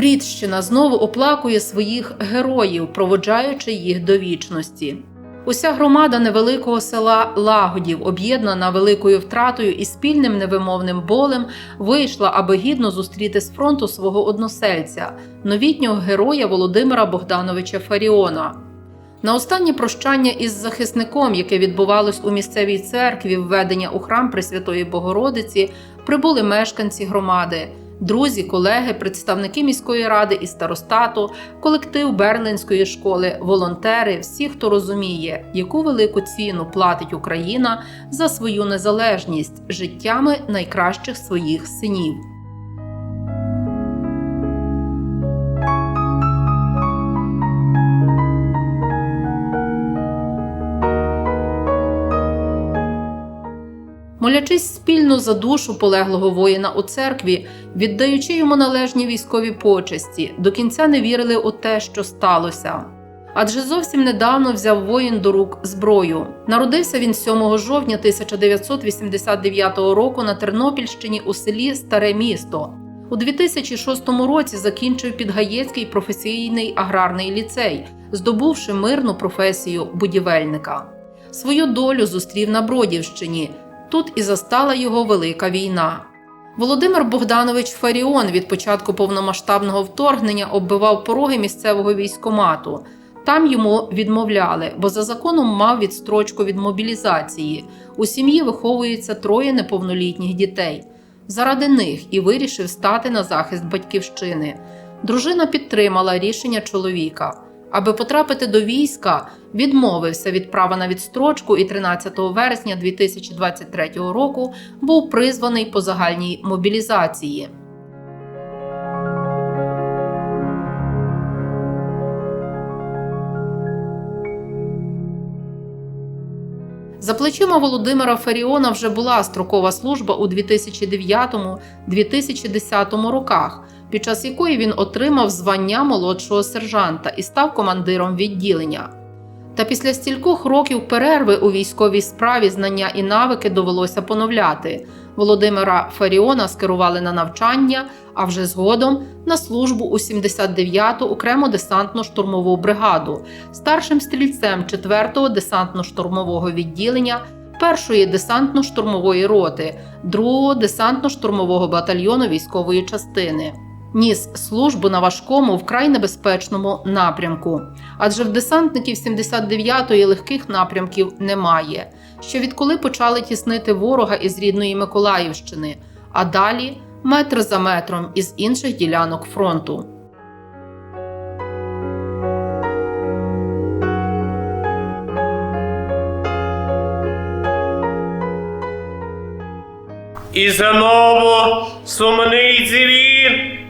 Брідщина знову оплакує своїх героїв, проводжаючи їх до вічності. Уся громада невеликого села Лагодів, об'єднана великою втратою і спільним невимовним болем, вийшла, аби гідно зустріти з фронту свого односельця, новітнього героя Володимира Богдановича Фаріона. На останнє прощання із захисником, яке відбувалось у місцевій церкві введення у храм Пресвятої Богородиці, прибули мешканці громади, друзі, колеги, представники міської ради і старостату, колектив Берлинської школи, волонтери, всі, хто розуміє, яку велику ціну платить Україна за свою незалежність життями найкращих своїх синів. Молячись спільно за душу полеглого воїна у церкві, віддаючи йому належні військові почесті, до кінця не вірили у те, що сталося. Адже зовсім недавно взяв воїн до рук зброю. Народився він 7 жовтня 1989 року на Тернопільщині у селі Старе місто. У 2006 році закінчив Підгаєцький професійний аграрний ліцей, здобувши мирну професію будівельника. Свою долю зустрів на Бродівщині. Тут і застала його велика війна. Володимир Богданович Фаріон від початку повномасштабного вторгнення оббивав пороги місцевого військомату. Там йому відмовляли, бо за законом мав відстрочку від мобілізації. У сім'ї виховується троє неповнолітніх дітей. Заради них і вирішив стати на захист батьківщини. Дружина підтримала рішення чоловіка. Аби потрапити до війська, відмовився від права на відстрочку і 13 вересня 2023 року був призваний по загальній мобілізації. За плечима Володимира Фаріона вже була строкова служба у 2009-2010 роках, під час якої він отримав звання молодшого сержанта і став командиром відділення. Та після стількох років перерви у військовій справі знання і навики довелося поновляти. Володимира Фаріона скерували на навчання, а вже згодом на службу у 79-ту окремо десантно-штурмову бригаду, старшим стрільцем 4-го десантно-штурмового відділення, 1-ї десантно-штурмової роти, 2-го десантно-штурмового батальйону військової частини. Ніс службу на важкому, вкрай небезпечному напрямку, адже в десантників 79-ї легких напрямків немає. Ще відколи почали тіснити ворога із рідної Миколаївщини, а далі метр за метром із інших ділянок фронту. І знову сумний дзвін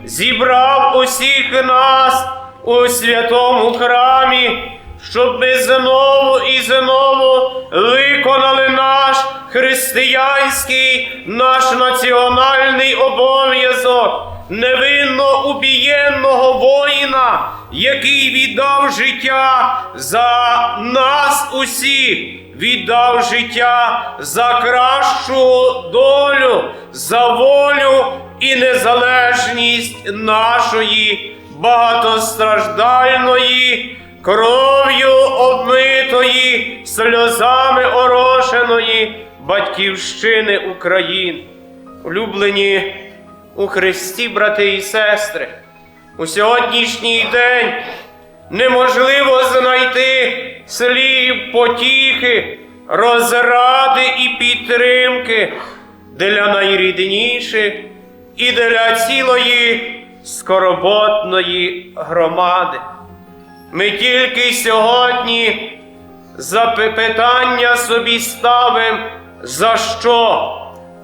зібрав усіх нас у святому храмі, щоб ми знову і знову виконали наш християнський, наш національний обов'язок невинно убієнного воїна, який віддав життя за нас усіх віддав життя за кращу долю, за волю і незалежність нашої багатостраждальної, кров'ю обмитої, сльозами орошеної батьківщини України. Улюблені у Христі, брати і сестри, у сьогоднішній день неможливо знайти слів потіхи, розради і підтримки для найрідніших і для цілої скорботної громади. Ми тільки сьогодні запитання собі ставимо, за що,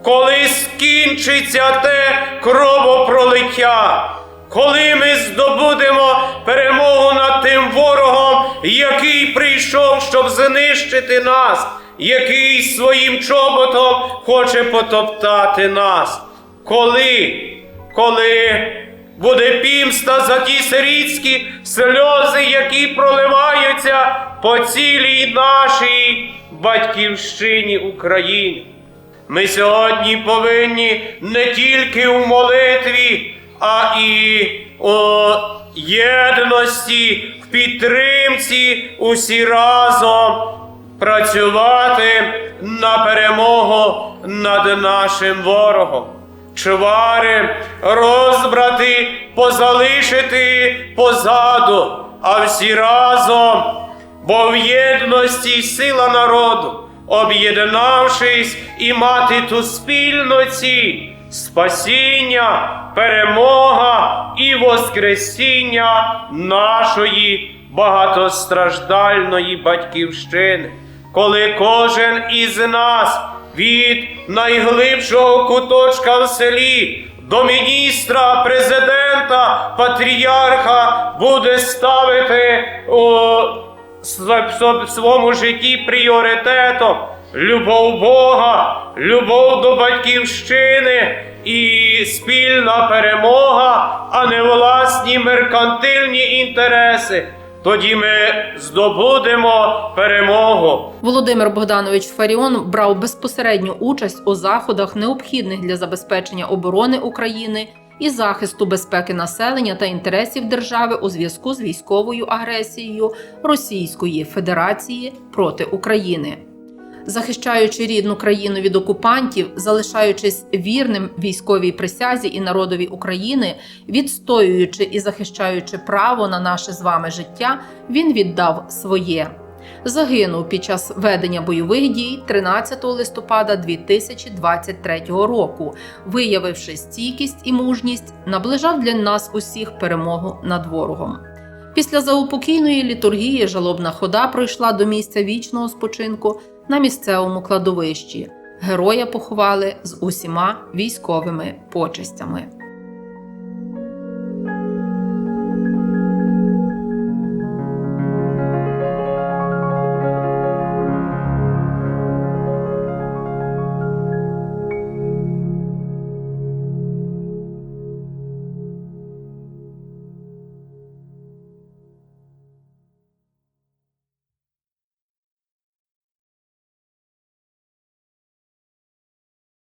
коли скінчиться те кровопролиття коли ми здобудемо перемогу над тим ворогом, який прийшов, щоб знищити нас, який своїм чоботом хоче потоптати нас. Коли, коли буде пімста за ті сирітські сльози, які проливаються по цілій нашій батьківщині України. Ми сьогодні повинні не тільки у молитві, а і у єдності, в підтримці усі разом працювати на перемогу над нашим ворогом. Чвари, розбрати, позалишити позаду, а всі разом, бо в єдності сила народу, об'єднавшись і мати ту спільну ціль, спасіння, перемога і воскресіння нашої багатостраждальної батьківщини, коли кожен із нас від найглибшого куточка в селі до міністра, президента, патріарха буде ставити у св- св- своєму житті пріоритетом любов Бога, любов до батьківщини і спільна перемога, а не власні меркантильні інтереси. Тоді ми здобудемо перемогу. Володимир Богданович Фаріон брав безпосередню участь у заходах, необхідних для забезпечення оборони України і захисту безпеки населення та інтересів держави у зв'язку з військовою агресією Російської Федерації проти України. Захищаючи рідну країну від окупантів, залишаючись вірним військовій присязі і народові України, відстоюючи і захищаючи право на наше з вами життя, він віддав своє. Загинув під час ведення бойових дій 13 листопада 2023 року, виявивши стійкість і мужність, наближав для нас усіх перемогу над ворогом. Після заупокійної літургії жалобна хода пройшла до місця вічного спочинку на місцевому кладовищі. Героя поховали з усіма військовими почестями.